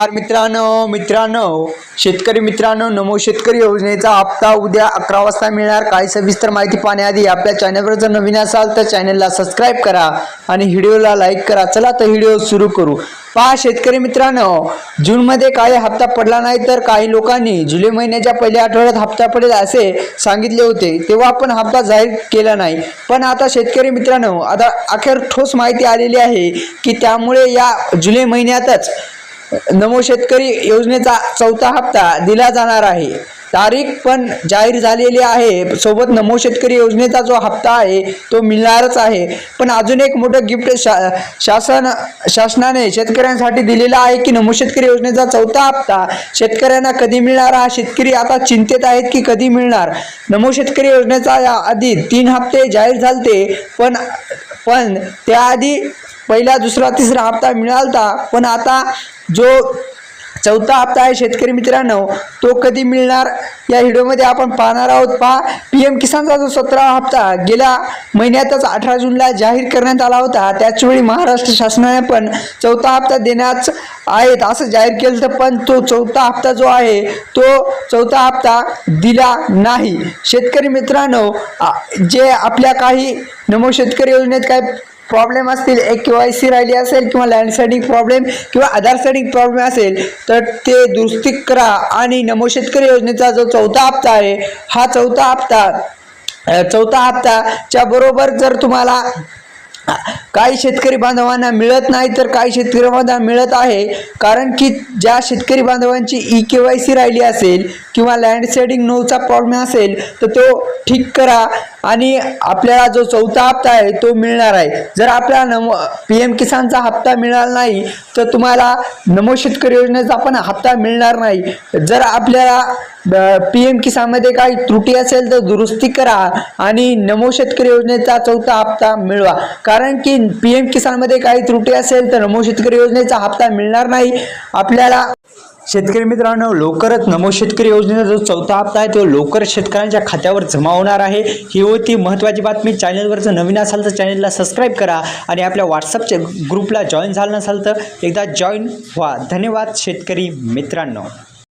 नमस्कार मित्रांनो मित्रांनो शेतकरी मित्रांनो नमो शेतकरी योजनेचा हप्ता उद्या अकरा वाजता मिळणार. काही सविस्तर माहिती पाहण्याआधी आपल्या चॅनलवर जर नवीन असाल तर चॅनलला सबस्क्राईब करा आणि व्हिडिओला लाईक करा. चला तर व्हिडिओ सुरू करू. पहा शेतकरी मित्रांनो जूनमध्ये काही हप्ता पडला नाही तर काही लोकांनी जुलै महिन्याच्या पहिल्या आठवड्यात हप्ता पडेल असे सांगितले होते. तेव्हा आपण हप्ता जाहीर केला नाही. पण आता शेतकरी मित्रांनो आता अखेर ठोस माहिती आलेली आहे की त्यामुळे या जुलै महिन्यातच नमो शेतकरी योजनेचा चौथा हप्ता दिला जाणार आहे. तारीख पण जाहीर झालेली आहे. सोबत नमो शेतकरी योजनेचा जो हप्ता आहे तो मिळणारच आहे. पण अजून एक मोठं गिफ्ट शा शासन शासनाने शेतकऱ्यांसाठी दिलेला आहे की नमो शेतकरी योजनेचा चौथा हप्ता शेतकऱ्यांना कधी मिळणार? हा शेतकरी आता चिंतेत आहेत की कधी मिळणार? नमो शेतकरी योजनेचा या आधी तीन हप्ते जाहीर झालते पण पण त्याआधी पहिला दुसरा तिसरा हप्ता मिळालता पण आता जो चौथा हप्ता आहे शेतकरी मित्रांनो तो कधी मिळणार या व्हिडिओमध्ये आपण पाहणार आहोत. पहा पी एम किसानचा जो सतरा हप्ता गेल्या महिन्यातच अठरा जूनला जाहीर करण्यात आला होता. त्याचवेळी महाराष्ट्र शासनाने पण चौथा हप्ता देण्याच आहेत असं जाहीर केलं तर पण तो चौथा हप्ता जो आहे तो चौथा हप्ता दिला नाही. शेतकरी मित्रांनो जे आपल्या काही नमो शेतकरी योजनेत काय प्रॉब्लेम असतील एक के वाय सी राहिली असेल किंवा लँड प्रॉब्लेम किंवा आधार सेटिंग प्रॉब्लेम असेल तर ते दुरुस्ती करा. आणि नमो शेतकरी योजनेचा जो चौथा हप्ता आहे हा चौथा हप्ता चौथा हप्ताच्या बरोबर जर तुम्हाला काही शेतकरी बांधवांना मिळत नाही तर काही शेतकरी बांधवांना मिळत आहे. कारण की ज्या शेतकरी बांधवांची ई के वाय सी राहिली असेल किंवा लँडसेडिंग नोचा प्रॉब्लेम असेल तर तो ठीक करा. आणि आपल्याला जो चौथा हप्ता आहे तो मिळणार आहे. जर आपल्याला नमो पी एम किसानचा हप्ता मिळाला नाही तर तुम्हाला नमो शेतकरी योजनेचा पण हप्ता मिळणार नाही. जर आपल्याला पी एम किसानमध्ये काही त्रुटी असेल तर दुरुस्ती करा आणि नमो शेतकरी योजनेचा चौथा हप्ता मिळवा. कारण की पी एम किसानमध्ये काही त्रुटी असेल तर नमो शेतकरी योजनेचा हप्ता मिळणार नाही. आपल्याला शेतकरी मित्रांनो लवकरच नमो शेतकरी योजनेचा जो चौथा हप्ता आहे तो लवकर शेतकऱ्यांच्या खात्यावर जमा होणार आहे. ही होती महत्त्वाची बातमी. चॅनलवर जर नवीन असाल तर चॅनलला सबस्क्राईब करा आणि आपल्या व्हॉट्सअपच्या ग्रुपला जॉईन झालं नसाल तर एकदा जॉईन व्हा. धन्यवाद शेतकरी मित्रांनो.